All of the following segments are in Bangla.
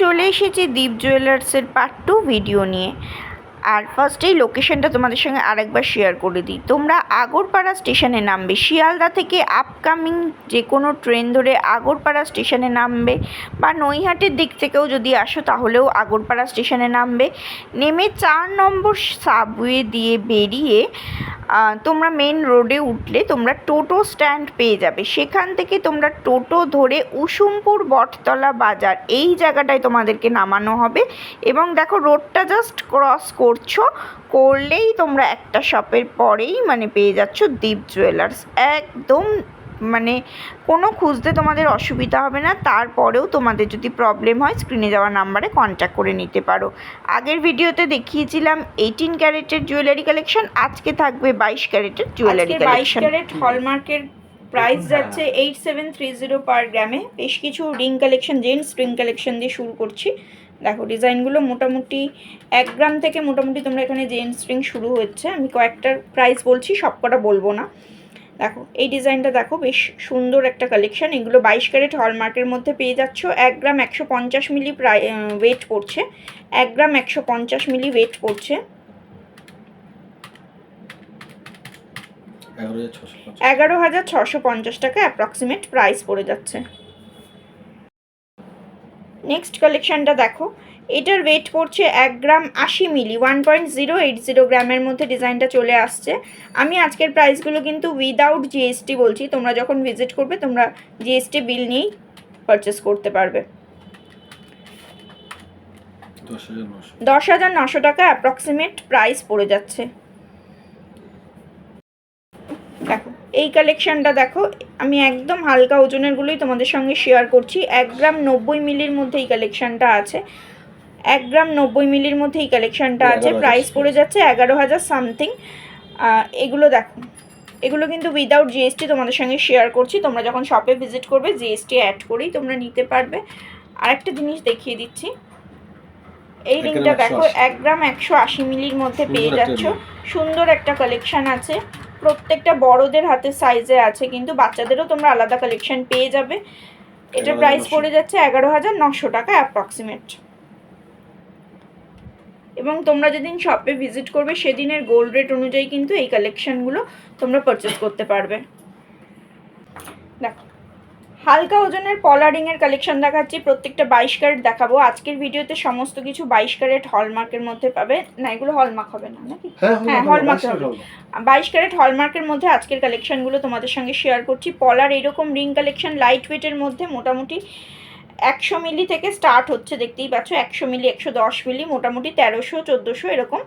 চলে এসেছি দীপ জুয়েলার্সের পার্ট টু ভিডিও নিয়ে। আর ফার্স্টেই লোকেশনটা তোমাদের সঙ্গে আরেকবার শেয়ার করে দিই। তোমরা আগরপাড়া স্টেশনে নামবে। শিয়ালদা থেকে আপকামিং যে কোনো ট্রেন ধরে আগরপাড়া স্টেশনে নামবে বা নৈহাটের দিক থেকেও যদি আসো তাহলেও আগরপাড়া স্টেশনে নামবে। নেমে চার নম্বর সাবওয়ে দিয়ে বেরিয়ে তোমরা মেন রোডে উঠলে তোমরা টোটো স্ট্যান্ড পেয়ে যাবে। সেখান থেকে তোমরা টোটো ধরে উসুমপুর বটতলা বাজার এই জায়গাটায় তোমাদেরকে নামানো হবে। এবং দেখো রোডটা জাস্ট ক্রস করছ, করলেই তোমরা একটা শপের পরেই মানে পেয়ে যাচ্ছ দীপ জুয়েলার্স একদম মানে কোনো খুঁজতে তোমাদের অসুবিধা হবে না তারপরেও তোমাদের যদি প্রবলেম হয় স্ক্রিনে যাওয়া নাম্বারে কন্ট্যাক্ট করে নিতে পারো। আগের ভিডিওতে দেখিয়েছিলাম এইটিন ক্যারেটের জুয়েলারি কালেকশন আজকে থাকবে বাইশ ক্যারেটের জুয়েলারি বাইশ ক্যারেট হলমার্কের প্রাইস। যাচ্ছে eight seven three zero per গ্রামে বেশ কিছু ring collection gents ring collection দিয়ে শুরু করছি। দেখো ডিজাইনগুলো মোটামুটি এক গ্রাম থেকে মোটামুটি তোমরা এখানে জেন্টস রিং শুরু হচ্ছে। আমি কয়েকটার প্রাইস বলছি সবকটা বলব না। দেখো, এই ডিজাইনটা দেখো, বেশ সুন্দর একটা কালেকশন এগুলো বাইশ ক্যারেট হলমার্কের মধ্যে পেয়ে যাচ্ছ। এক গ্রাম একশো পঞ্চাশ মিলি প্রায় ওয়েট পড়ছে এক গ্রাম একশো পঞ্চাশ মিলি ওয়েট পঞ্চাশ এগারো হাজার ছশো পঞ্চাশ টাকা অ্যাপ্রক্সিমেট প্রাইস পড়ে যাচ্ছে। নেক্সট কালেকশনটা দেখো। এটার ওয়েট পড়ছে এক গ্রাম আশি মিলি one point zero eight zero গ্রামের মধ্যে ডিজাইনটা চলে আসছে। আমি আজকের প্রাইসগুলো কিন্তু উইদাউট জিএসটি বলছি, তোমরা যখন ভিজিট করবে, তোমরা জিএসটি বিল নিয়েই পারচেস করতে পারবে। দশ হাজার নশো টাকা অ্যাপ্রক্সিমেট প্রাইস পড়ে যাচ্ছে। দেখো, এই কালেকশনটা দেখো, আমি একদম হালকা ওজনেরগুলোই তোমাদের সঙ্গে শেয়ার করছি। এক গ্রাম নব্বই মিলির মধ্যে এই কালেকশনটা আছে। এক গ্রাম নব্বই মিলির মধ্যে এই কালেকশনটা আছে। 11,000 প্রাইস পড়ে যাচ্ছে এগারো হাজার সামথিং এগুলো দেখো। এগুলো কিন্তু উইদাউট জিএসটি তোমাদের সঙ্গে শেয়ার করছি। তোমরা যখন শপে ভিজিট করবে জিএসটি অ্যাড করেই তোমরা নিতে পারবে। আরেকটা জিনিস দেখিয়ে দিচ্ছি। এই রিংটা দেখো এক গ্রাম একশো আশি মিলির মধ্যে পেয়ে যাচ্ছ। সুন্দর একটা কালেকশন আছে। প্রত্যেকটা বড়দের হাতের সাইজে আছে কিন্তু বাচ্চাদেরও তোমরা আলাদা কালেকশন পেয়ে যাবে। এটার 11,900 প্রাইস পড়ে যাচ্ছে এগারো হাজার নশো টাকা অ্যাপ্রক্সিমেট এবং তোমরা যেদিন শপে ভিজিট করবে সেদিনের গোল্ড রেট অনুযায়ী কিন্তু এই কালেকশনগুলো তোমরা পারচেস করতে পারবে। দেখো হালকা ওজনের পলারিংয়ের কালেকশন দেখাচ্ছি প্রত্যেকটা বাইশ ক্যারেট দেখাবো। আজকের ভিডিওতে সমস্ত কিছু বাইশ ক্যারেট হলমার্কের মধ্যে পাবে। না এগুলো হলমার্ক হবে না নাকি? হ্যাঁ, হলমার্ক হবে। বাইশ ক্যারেট হলমার্কের মধ্যে আজকের কালেকশনগুলো তোমাদের সঙ্গে শেয়ার করছি। পলার এইরকম রিং কালেকশন লাইট ওয়েটের মধ্যে মোটামুটি একশো মিলি থেকে স্টার্ট হচ্ছে দেখতেই পাচ্ছ একশো মিলি একশো দশ মিলি মোটামুটি তেরোশো চোদ্দোশো এরকম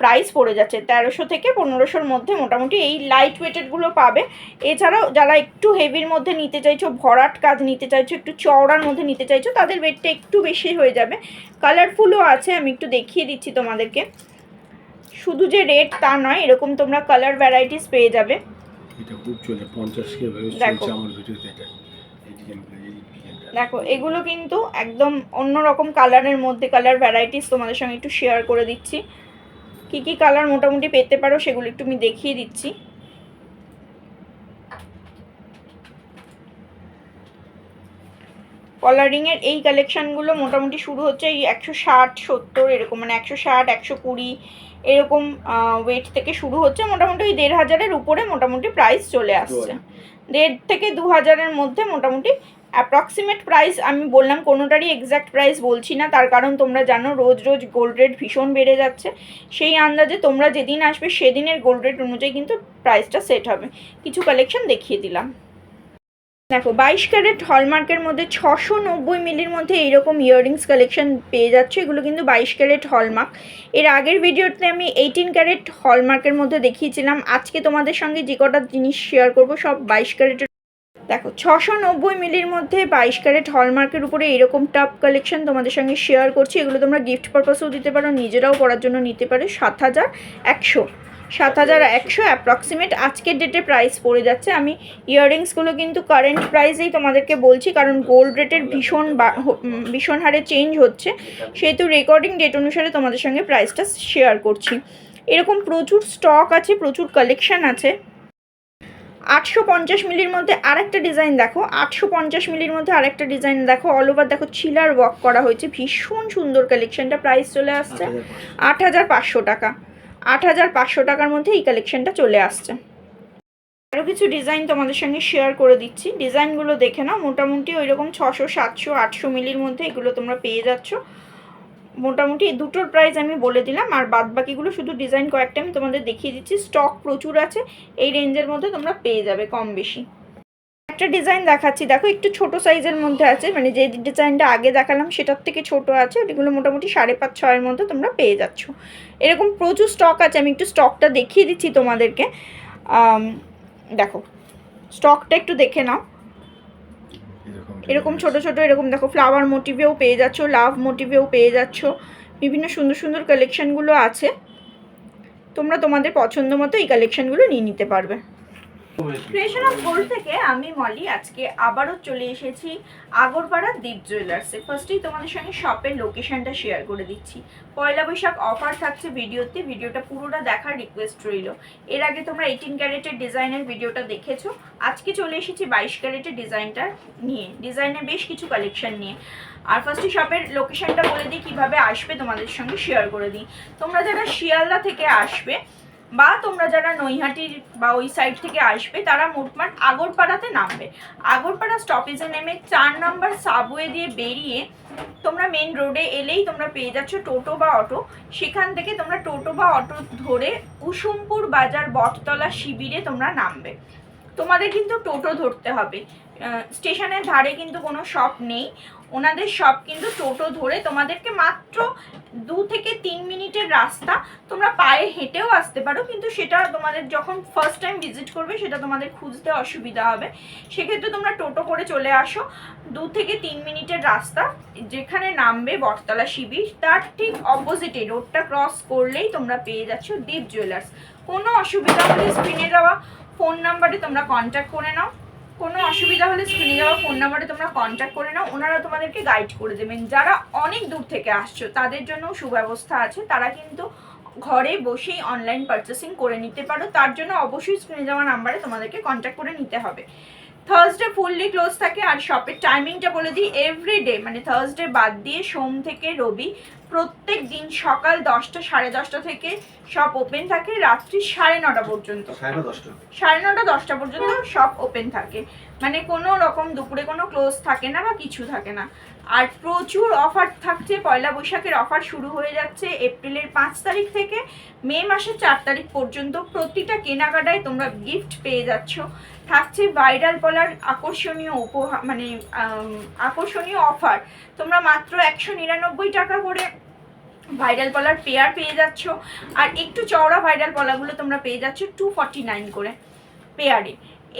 প্রাইস পড়ে যাচ্ছে। তেরোশো থেকে পনেরোশোর মধ্যে মোটামুটি এই লাইট ওয়েটেডগুলো পাবে। এছাড়াও যারা একটু হেভির মধ্যে নিতে চাইছো ভরাট কাজ নিতে চাইছো একটু চওড়ার মধ্যে নিতে চাইছো তাদের ওয়েটটা একটু বেশি হয়ে যাবে। কালারফুলও আছে আমি একটু দেখিয়ে দিচ্ছি তোমাদেরকে। শুধু যে রেড তা নয় এরকম তোমরা কালার ভ্যারাইটিস পেয়ে যাবে। এটা খুব চলে পঞ্চাশ কে ভেবে দেখো। চলছে আমার ভিডিওতে এটা এই ডিজাইনগুলো এই ডিজাইনটা দেখো এগুলো কিন্তু একদম অন্যরকম কালারের মধ্যে কালার ভ্যারাইটিস তোমাদের সঙ্গে একটু শেয়ার করে দিচ্ছি। কি কি কালার মোটামুটি পেতে পারো সেগুলো একটু আমি দেখিয়ে দিচ্ছি। কলারিংয়ের এই কালেকশানগুলো মোটামুটি শুরু হচ্ছে এই একশো ষাট সত্তর এরকম মানে একশো ষাট একশো কুড়ি এরকম ওয়েট থেকে শুরু হচ্ছে। মোটামুটি ওই দেড় হাজারের উপরে মোটামুটি প্রাইস চলে আসছে। দেড় থেকে দু হাজারের মধ্যে মোটামুটি অ্যাপ্রক্সিমেট প্রাইস আমি বললাম কোনোটারই এক্স্যাক্ট প্রাইস বলছি না, তার কারণ তোমরা জানো রোজ রোজ গোল্ড রেট ভীষণ বেড়ে যাচ্ছে। সেই আন্দাজে তোমরা যেদিন আসবে সেদিনের গোল্ড রেট অনুযায়ী কিন্তু প্রাইসটা সেট হবে। কিছু কালেকশন দেখিয়ে দিলাম। দেখো, বাইশ ক্যারেট হলমার্কের মধ্যে ছশো নব্বই মিলির মধ্যে এইরকম ইয়াররিংস কালেকশন পেয়ে যাচ্ছে, এগুলো কিন্তু বাইশ ক্যারেট হলমার্ক এর আগের ভিডিওতে আমি এইটিন ক্যারেট হলমার্কের মধ্যে দেখিয়েছিলাম। আজকে তোমাদের সঙ্গে যে কটা জিনিস শেয়ার করব, সব বাইশ ক্যারেটের দেখো ছশো নব্বই মিলির মধ্যে বাইশ ক্যারেট হলমার্কের উপরে এরকম টপ কালেকশন তোমাদের সঙ্গে শেয়ার করছি। এগুলো তোমরা গিফট পারপাসেও দিতে পারো, নিজেরাও পড়ার জন্য নিতে পারো। সাত হাজার একশো, সাত হাজার একশো অ্যাপ্রক্সিমেট আজকের ডেটে প্রাইস পড়ে যাচ্ছে। আমি ইয়াররিংসগুলো কিন্তু কারেন্ট প্রাইসেই তোমাদেরকে বলছি, কারণ গোল্ড রেটের ভীষণ ভীষণ হারে চেঞ্জ হচ্ছে। সেহেতু রেকর্ডিং ডেট অনুসারে তোমাদের সঙ্গে প্রাইসটা শেয়ার করছি। এরকম প্রচুর স্টক আছে, প্রচুর কালেকশান আছে। আটশো পঞ্চাশ মিলির মধ্যে আরেকটা ডিজাইন দেখো, আটশো পঞ্চাশ মিলির মধ্যে আরেকটা ডিজাইন দেখো অল ওভার দেখো চিলার ওয়ার্ক করা হয়েছে, ভীষণ সুন্দর কালেকশনটা প্রাইস চলে আসছে আট হাজার পাঁচশো টাকা। আট হাজার পাঁচশো টাকার মধ্যে এই কালেকশনটা চলে আসছে। আরও কিছু ডিজাইন তোমাদের সঙ্গে শেয়ার করে দিচ্ছি। ডিজাইনগুলো দেখে নাও, মোটামুটি ওই রকম ছশো, সাতশো, আটশো মিলির মধ্যে এগুলো তোমরা পেয়ে যাচ্ছ। মোটামুটি দুটোর প্রাইস আমি বলে দিলাম। আর বাদ বাকিগুলো শুধু ডিজাইন কয়েকটা আমি তোমাদের দেখিয়ে দিচ্ছি। স্টক প্রচুর আছে, এই রেঞ্জের মধ্যে তোমরা পেয়ে যাবে কম বেশি। একটা ডিজাইন দেখাচ্ছি। দেখো, একটু ছোট সাইজের মধ্যে আছে। মানে যে ডিজাইনটা আগে দেখালাম, সেটার থেকে ছোট আছে। এগুলো মোটামুটি সাড়ে পাঁচ, ছয়ের মধ্যে তোমরা পেয়ে যাচ্ছ। এরকম প্রচুর স্টক আছে। আমি একটু স্টকটা দেখিয়ে দিচ্ছি তোমাদেরকে। দেখো স্টকটা একটু দেখে নাও। এরকম ছোট ছোট এরকম দেখো ফ্লাওয়ার মোটিভেও পেয়ে যাচ্ছ লাভ মোটিভেও পেয়ে যাচ্ছ, বিভিন্ন সুন্দর সুন্দর কালেকশানগুলো আছে। তোমরা তোমাদের পছন্দ মতো এই কালেকশানগুলো নিয়ে নিতে পারবে। ক্রিয়েশন অফ গোল্ড থেকে আমি মলি আজকে আবারও চলে এসেছি আগরপাড়া দীপ জুয়েলার্সে ফার্স্টেই তোমাদের সঙ্গে শপের লোকেশনটা শেয়ার করে দিচ্ছি। পয়লা বৈশাখ অফার থাকছে ভিডিওতে ভিডিওটা পুরোটা দেখার রিকোয়েস্ট রইল। এর আগে তোমরা এইটিন ক্যারেটের ডিজাইনের ভিডিওটা দেখেছ। আজকে চলে এসেছি বাইশ ক্যারেটের ডিজাইনটা নিয়ে। ডিজাইনের বেশ কিছু কালেকশন নিয়ে। আর ফার্স্টে শপের লোকেশনটা বলে দিই, কীভাবে আসবে তোমাদের সঙ্গে শেয়ার করে দিই। তোমরা যারা শিয়ালদা থেকে আসবে বা তোমরা যারা নৈহাটির বা ওই সাইড থেকে আসবে, তারা মোটমাট আগরপাড়াতে নামবে। আগরপাড়া স্টপেজে নেমে চার নাম্বার সাবওয়ে দিয়ে বেরিয়ে তোমরা মেন রোডে এলেই তোমরা পেয়ে যাচ্ছ টোটো বা অটো। সেখান থেকে তোমরা টোটো বা অটো ধরে কুসুমপুর বাজার বটতলা শিবিরে তোমরা নামবে। তোমাদের কিন্তু টোটো ধরতে হবে। স্টেশনের ধারে কিন্তু কোনো শপ নেই। ওনাদের শপ কিন্তু টোটো ধরে তোমাদেরকে মাত্র দু থেকে তিন মিনিটের রাস্তা। তোমরা পায়ে হেঁটেও আসতে পারো, কিন্তু সেটা তোমাদের যখন ফার্স্ট টাইম ভিজিট করবে, সেটা তোমাদের খুঁজতে অসুবিধা হবে। সেক্ষেত্রে তোমরা টোটো করে চলে আসো দু থেকে তিন মিনিটের রাস্তা, যেখানে নামবে বটতলা শিবির। তার ঠিক অপোজিটে রোডটা ক্রস করলেই তোমরা পেয়ে যাচ্ছ দীপ জুয়েলার্স কোনো অসুবিধা হলে স্ক্রিনে দেওয়া ফোন নাম্বারে তোমরা কন্ট্যাক্ট করে নাও। কোনো অসুবিধা হলে স্ক্রিনে যাওয়া ফোন নাম্বারে তোমরা কন্ট্যাক্ট করে নাও। ওনারা তোমাদেরকে গাইড করে দেবেন। যারা অনেক দূর থেকে আসছো, তাদের জন্য সুব্যবস্থা আছে। তারা কিন্তু ঘরে বসেই অনলাইন পারচেসিং করে নিতে পারো। তার জন্য অবশ্যই স্ক্রিনে যাওয়া নাম্বারে তোমাদেরকে কন্ট্যাক্ট করে নিতে হবে। থার্সডে ফুললি ক্লোজ থাকে। আর শপের টাইমিংটা বলে দিই। এভরিডে মানে থার্সডে বাদ দিয়ে সোম থেকে রবি প্রত্যেক দিন সকাল দশটা সাড়ে দশটা থেকে সব ওপেন থাকে রাত্রি সাড়ে নটা পর্যন্ত। সাড়ে নটা দশটা। পর্যন্ত সব ওপেন থাকে। মানে কোনো রকম দুপুরে কোনো ক্লোজ থাকে না বা কিছু থাকে না। আর প্রচুর অফার থাকছে, পয়লা বৈশাখের অফার শুরু হয়ে যাচ্ছে এপ্রিলের পাঁচ তারিখ থেকে। মে মাসের চার তারিখ পর্যন্ত প্রতিটা কেনাকাটায় তোমরা গিফট পেয়ে যাচ্ছ। থাকছে ভাইরাল বলার আকর্ষণীয় উপহার মানে আকর্ষণীয় অফার। তোমরা মাত্র একশো নিরানব্বই টাকা করে ভাইরাল পলার পেয়ার পেয়ে যাচ্ছ। আর একটু চওড়া ভাইরাল পলাগুলো তোমরা পেয়ে যাচ্ছ টু ফর্টি নাইন করে পেয়ারে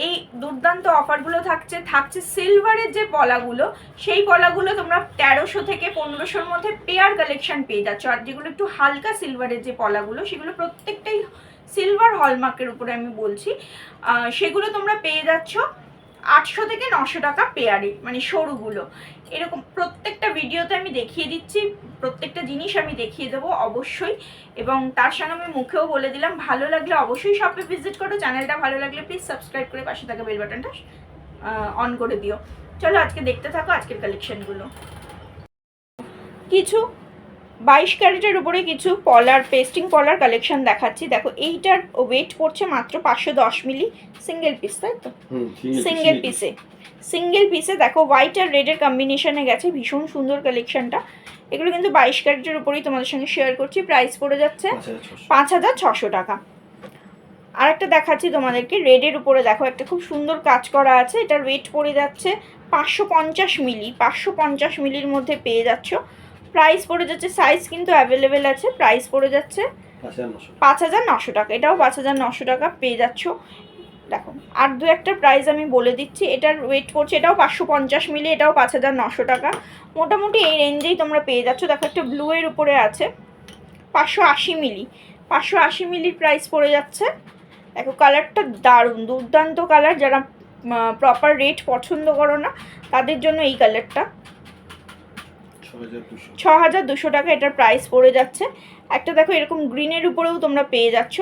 এই দুর্দান্ত অফারগুলো থাকছে থাকছে সিলভারের যে পলাগুলো, সেই পলাগুলো তোমরা তেরোশো থেকে পনেরোশোর মধ্যে পেয়ার কালেকশন পেয়ে যাচ্ছ। আর যেগুলো একটু হালকা সিলভারের যে পলাগুলো, সেগুলো প্রত্যেকটাই সিলভার হলমার্কের উপরে আমি বলছি। সেগুলো তোমরা পেয়ে যাচ্ছ। আটশো থেকে নশো টাকা পেয়ারে মানে সরুগুলো। এরকম প্রত্যেকটা ভিডিওতে আমি দেখিয়ে দিচ্ছি, প্রত্যেকটা জিনিস আমি দেখিয়ে দেবো অবশ্যই। এবং তার সঙ্গে আমি মুখেও বলে দিলাম, ভালো লাগলে অবশ্যই শপে ভিজিট করো। চ্যানেলটা ভালো লাগলে প্লিজ সাবস্ক্রাইব করে পাশে থাকা বেল বাটনটা অন করে দিও। চলো আজকে দেখতে থাকো আজকের কালেকশনগুলো কিছু বাইশ ক্যারেটের উপরে কিছু পলার পেস্টিং পলার কালেকশন দেখাচ্ছি। দেখো এইটার ওয়েট পড়ছে মাত্র পাঁচশো দশ মিলি সিঙ্গেল পিস তাই তো? সিঙ্গেল পিসে সিঙ্গেল পিসে দেখো হোয়াইট আর রেডের কম্বিনেশনে গেছে ভীষণ সুন্দর কালেকশনটা এগুলো কিন্তু বাইশ ক্যারেটের উপরেই তোমাদের সঙ্গে শেয়ার করছি প্রাইস পড়ে যাচ্ছে পাঁচ হাজার ছশো। টাকা। আর একটা দেখাচ্ছি তোমাদেরকে রেডের উপরে দেখো একটা খুব সুন্দর কাজ করা আছে এটার ওয়েট পড়ে যাচ্ছে পাঁচশো পঞ্চাশ মিলি পাঁচশো পঞ্চাশ মিলির মধ্যে পেয়ে যাচ্ছ। প্রাইস পড়ে যাচ্ছে সাইজ কিন্তু অ্যাভেলেবেল আছে প্রাইস পড়ে যাচ্ছে পাঁচ হাজার নশো টাকা। এটাও পাঁচ হাজার নশো টাকা পেয়ে যাচ্ছ। দেখো, আর দু একটা প্রাইস আমি বলে দিচ্ছি, এটার ওয়েট পড়ছে এটাও পাঁচশো পঞ্চাশ মিলি, এটাও পাঁচ হাজার নশো টাকা। মোটামুটি এই রেঞ্জেই তোমরা পেয়ে যাচ্ছ। দেখো, একটা ব্লু এর উপরে আছে, পাঁচশো আশি মিলি। পাঁচশো আশি মিলির প্রাইস পড়ে যাচ্ছে। দেখো কালারটা দারুণ, দুর্দান্ত কালার যারা প্রপার রেট পছন্দ করো না, তাদের জন্য এই কালারটা ছ হাজার দুশো টাকা এটার প্রাইস পড়ে যাচ্ছে। একটা দেখো এরকম গ্রিনের উপরেও তোমরা পেয়ে যাচ্ছ।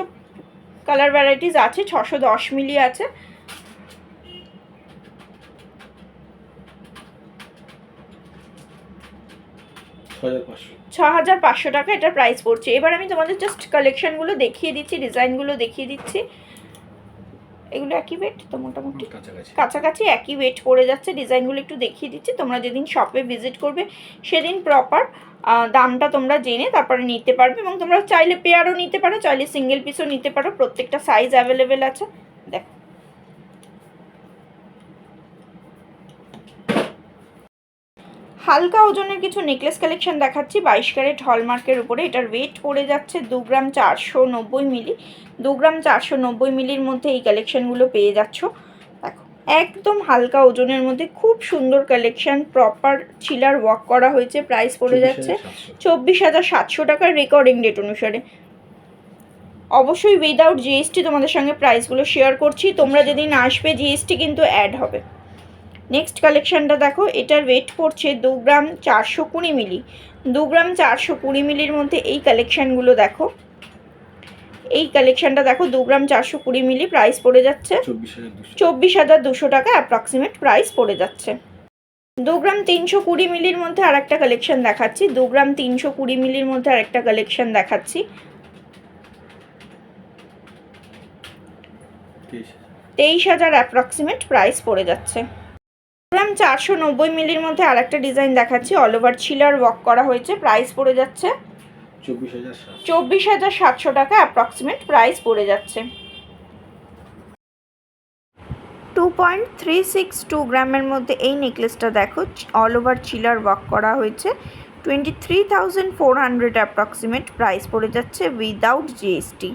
কালার ভ্যারাইটিস আছে ছশো দশ মিলি আছে। ছ হাজার পাঁচশো টাকা এটার প্রাইস পড়ছে। এবার আমি তোমাদের জাস্ট কালেকশনগুলো দেখিয়ে দিচ্ছি ডিজাইনগুলো দেখিয়ে দিচ্ছি। এগুলো একই ওয়েট তো মোটামুটি কাছাকাছি। একই ওয়েট পড়ে যাচ্ছে। ডিজাইনগুলো একটু দেখিয়ে দিচ্ছি। তোমরা যেদিন শপে ভিজিট করবে সেদিন প্রপার দামটা তোমরা জেনে তারপরে নিতে পারবে এবং তোমরা চাইলে পেয়ারও নিতে পারো চাইলে সিঙ্গেল পিসও নিতে পারো। প্রত্যেকটা সাইজ অ্যাভেলেবেল আছে। দেখো। হালকা ওজনের কিছু নেকলেস কালেকশন দেখাচ্ছি। বাইশ ক্যারেট হলমার্কের উপরে। এটার ওয়েট পড়ে যাচ্ছে দু গ্রাম চারশো নব্বই মিলি। দু গ্রাম চারশো নব্বই মিলির মধ্যে এই কালেকশনগুলো পেয়ে যাচ্ছ। দেখো একদম হালকা ওজনের মধ্যে খুব সুন্দর কালেকশন প্রপার চিলার ওয়াক করা হয়েছে। প্রাইস পড়ে যাচ্ছে চব্বিশ হাজার সাতশো টাকার রেকর্ডিং ডেট অনুসারে। অবশ্যই উইদাউট জিএসটি তোমাদের সঙ্গে প্রাইসগুলো শেয়ার করছি। তোমরা যেদিন আসবে জিএসটি কিন্তু অ্যাড হবে। নেক্সট কালেকশনটা দেখো এটার ওয়েট পড়ছে দু গ্রাম চারশো কুড়ি মিলি। দু গ্রাম চারশো কুড়ি মিলির মধ্যে এই কালেকশানগুলো দেখো। এই কালেকশনটা দেখো দু গ্রাম চারশো কুড়ি মিলি প্রাইস পড়ে যাচ্ছে। চব্বিশ হাজার দুশো। টাকা অ্যাপ্রক্সিমেট প্রাইস পড়ে যাচ্ছে। দু গ্রাম তিনশো কুড়ি মিলির মধ্যে আর একটা কালেকশন দেখাচ্ছি। দু গ্রাম তিনশো কুড়ি মিলির মধ্যে আর একটা কালেকশন দেখাচ্ছি। তেইশ হাজার। অ্যাপ্রক্সিমেট প্রাইস পড়ে যাচ্ছে। গ্রাম চারশো নব্বই মিলির মধ্যে আর একটা ডিজাইন দেখাচ্ছি অল ওভার ছিলার ওয়ার্ক করা হয়েছে প্রাইস পড়ে যাচ্ছে চব্বিশ হাজার সাতশো। চব্বিশ হাজার সাতশো টাকা অ্যাপ্রক্সিমেট প্রাইস পড়ে যাচ্ছে। Two point three six two গ্রামের মধ্যে এই নেকলেসটা দেখো অল ওভার চিলার ওয়ার্ক করা হয়েছে twenty three thousand four hundred approximate price পড়ে যাচ্ছে উইদাউট জিএসটি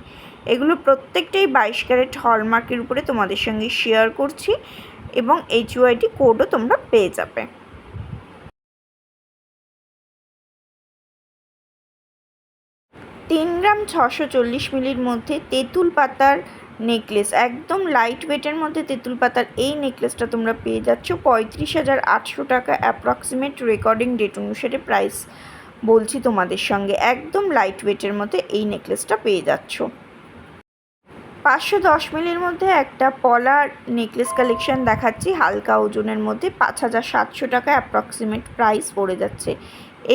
এগুলো প্রত্যেকটাই বাইশ ক্যারেট হলমার্কের উপরে তোমাদের সঙ্গে শেয়ার করছি। এবং এইচ ইউআইটি কোডও তোমরা পেয়ে যাবে। তিন গ্রাম ছশো চল্লিশ মিলির মধ্যে তেঁতুল পাতার নেকলেস একদম লাইট ওয়েটের মধ্যে তেঁতুল পাতার এই নেকলেসটা তোমরা পেয়ে যাচ্ছ। পঁয়ত্রিশ হাজার আটশো টাকা অ্যাপ্রক্সিমেট রেকর্ডিং ডেট অনুসারে প্রাইস বলছি তোমাদের সঙ্গে। একদম লাইট ওয়েটের মধ্যে এই নেকলেসটা পেয়ে যাচ্ছ। পাঁচশো দশ মিলির মধ্যে একটা পলার নেকলেস কালেকশন দেখাচ্ছি। হালকা ওজনের মধ্যে পাঁচ হাজার সাতশো টাকা অ্যাপ্রক্সিমেট প্রাইস পড়ে যাচ্ছে।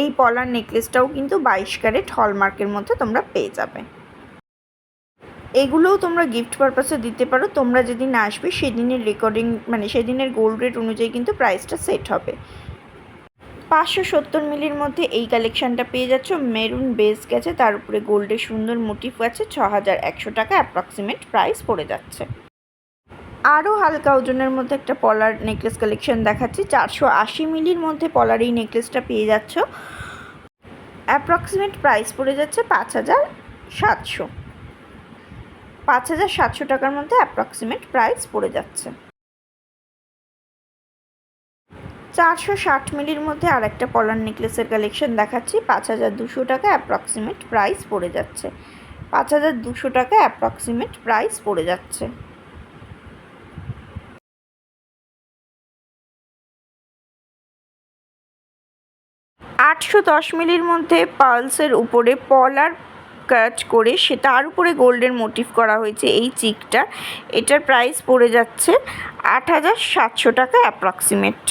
এই পলার নেকলেসটাও কিন্তু বাইশ ক্যারেট হলমার্কের মধ্যে তোমরা পেয়ে যাবে। এগুলোও তোমরা গিফট পারপাসে দিতে পারো। তোমরা যেদিন আসবে সেদিনের রেকর্ডিং মানে সেদিনের গোল্ড রেট অনুযায়ী কিন্তু প্রাইসটা সেট হবে। পাঁচশো সত্তর মিলির মধ্যে এই কালেকশানটা পেয়ে যাচ্ছ। মেরুন বেস গেছে, তার উপরে গোল্ডের সুন্দর মোটিভ আছে ছ হাজার একশো টাকা অ্যাপ্রক্সিমেট প্রাইস পড়ে যাচ্ছে। আরও হালকা ওজনের মধ্যে একটা পলার নেকলেস কালেকশন দেখাচ্ছি, চারশো আশি মিলির মধ্যে পলার এই নেকলেসটা পেয়ে যাচ্ছ। অ্যাপ্রক্সিমেট প্রাইস পড়ে যাচ্ছে পাঁচ হাজার সাতশো। পাঁচ হাজার সাতশো টাকার মধ্যে অ্যাপ্রক্সিমেট প্রাইস পড়ে যাচ্ছে। চারশো ষাট মিলির মধ্যে আর একটা পলার নেকলেসের কালেকশন দেখাচ্ছি। পাঁচ হাজার দুশো টাকা অ্যাপ্রক্সিমেট প্রাইস পড়ে যাচ্ছে। পাঁচ হাজার দুশো টাকা অ্যাপ্রক্সিমেট প্রাইস পড়ে যাচ্ছে। আটশো দশ মিলির মধ্যে পালসের উপরে পলার কাজ করে সে তার উপরে গোল্ডের মোটিভ করা হয়েছে এই চিকটা। এটার প্রাইস পড়ে যাচ্ছে আট হাজার সাতশো টাকা অ্যাপ্রক্সিমেট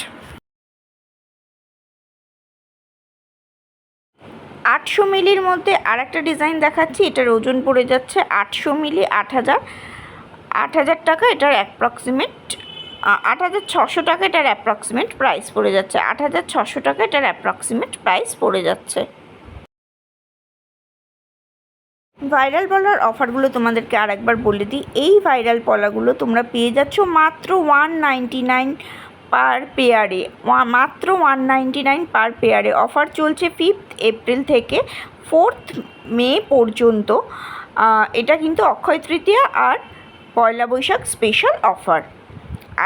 আটশো মিলির মধ্যে আর একটা ডিজাইন দেখাচ্ছি, এটার ওজন পড়ে যাচ্ছে আটশো মিলি, আট হাজার আট হাজার টাকা, এটার অ্যাপ্রক্সিমেট আট হাজার ছশো টাকা, এটার অ্যাপ্রক্সিমেট প্রাইস পড়ে যাচ্ছে। আট হাজার ছশো টাকা, এটার অ্যাপ্রক্সিমেট প্রাইস পড়ে যাচ্ছে। ভাইরাল পলার অফারগুলো তোমাদেরকে আরেকবার বলে দিই। এই ভাইরাল পলাগুলো তোমরা পেয়ে যাচ্ছ মাত্র ওয়ান নাইনটি নাইন পার পেয়ারে মাত্র ওয়ান নাইন পার পেয়ারে। অফার চলছে ফিফথ এপ্রিল থেকে ফোর্থ মে পর্যন্ত। এটা কিন্তু অক্ষয় তৃতীয়া আর পয়লা বৈশাখ স্পেশাল অফার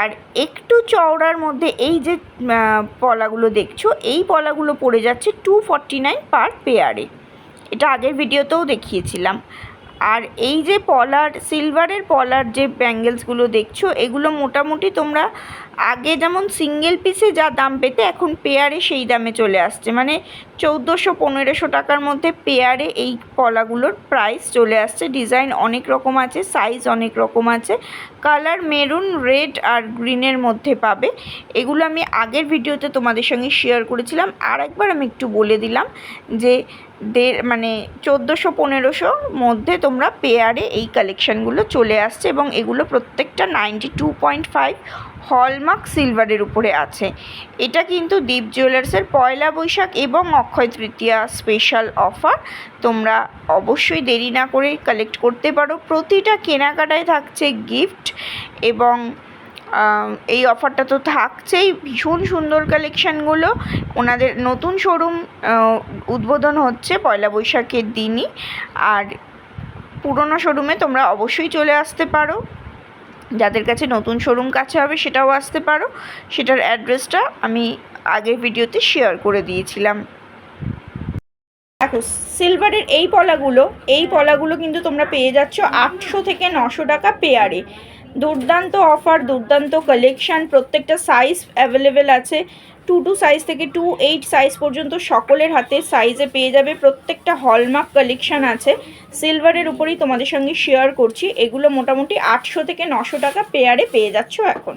আর একটু চওড়ার মধ্যে এই যে পলাগুলো দেখছ, এই পলাগুলো পড়ে যাচ্ছে টু ফর্টি নাইন পার পেয়ারে। এটা আগের ভিডিওতেও দেখিয়েছিলাম। আর এই যে পলার সিলভারের পলার যে ব্যাঙ্গেলসগুলো দেখছ, এগুলো মোটামুটি তোমরা আগে যেমন সিঙ্গেল পিসে যা দাম পেতে, এখন পেয়ারে সেই দামে চলে আসছে। মানে চৌদ্দোশো, পনেরোশো টাকার মধ্যে পেয়ারে এই পলাগুলোর প্রাইস চলে আসছে। ডিজাইন অনেক রকম আছে সাইজ অনেক রকম আছে। কালার মেরুন রেড আর গ্রিনের মধ্যে পাবে। এগুলো আমি আগের ভিডিওতে তোমাদের সঙ্গে শেয়ার করেছিলাম। আর একবার আমি একটু বলে দিলাম যে দেড় মানে চোদ্দোশো পনেরোশোর মধ্যে তোমরা পেয়ারে এই কালেকশানগুলো চলে আসছে এবং এগুলো প্রত্যেকটা ninety two point five hallmark সিলভারের উপরে আছে। এটা কিন্তু দীপ জুয়েলার্সের পয়লা বৈশাখ এবং অক্ষয় তৃতীয়া স্পেশাল অফার তোমরা অবশ্যই দেরি না করে কালেক্ট করতে পারো। প্রতিটা কেনাকাটায় থাকছে গিফট এবং এই অফারটা তো থাকছেই। ভীষণ সুন্দর কালেকশানগুলো ওনাদের নতুন শোরুম উদ্বোধন হচ্ছে পয়লা বৈশাখের দিনই। আর পুরনো শোরুমে তোমরা অবশ্যই চলে আসতে পারো। যাদের কাছে নতুন শোরুম কাছে হবে সেটাও আসতে পারো। সেটার অ্যাড্রেসটা আমি আগের ভিডিওতে শেয়ার করে দিয়েছিলাম। দেখো সিলভারের এই পলাগুলো এই পলাগুলো কিন্তু তোমরা পেয়ে যাচ্ছ আটশো থেকে নশো টাকা পেয়ারে দুর্দান্ত অফার দুর্দান্ত কালেকশান প্রত্যেকটা সাইজ অ্যাভেলেবেল আছে। টু টু সাইজ থেকে টু এইট সাইজ পর্যন্ত সকলের হাতে সাইজে পেয়ে যাবে। প্রত্যেকটা হলমার্ক কালেকশান আছে। সিলভারের উপরেই তোমাদের সঙ্গে শেয়ার করছি। এগুলো মোটামুটি আটশো থেকে নশো টাকা পেয়ারে পেয়ে যাচ্ছ এখন।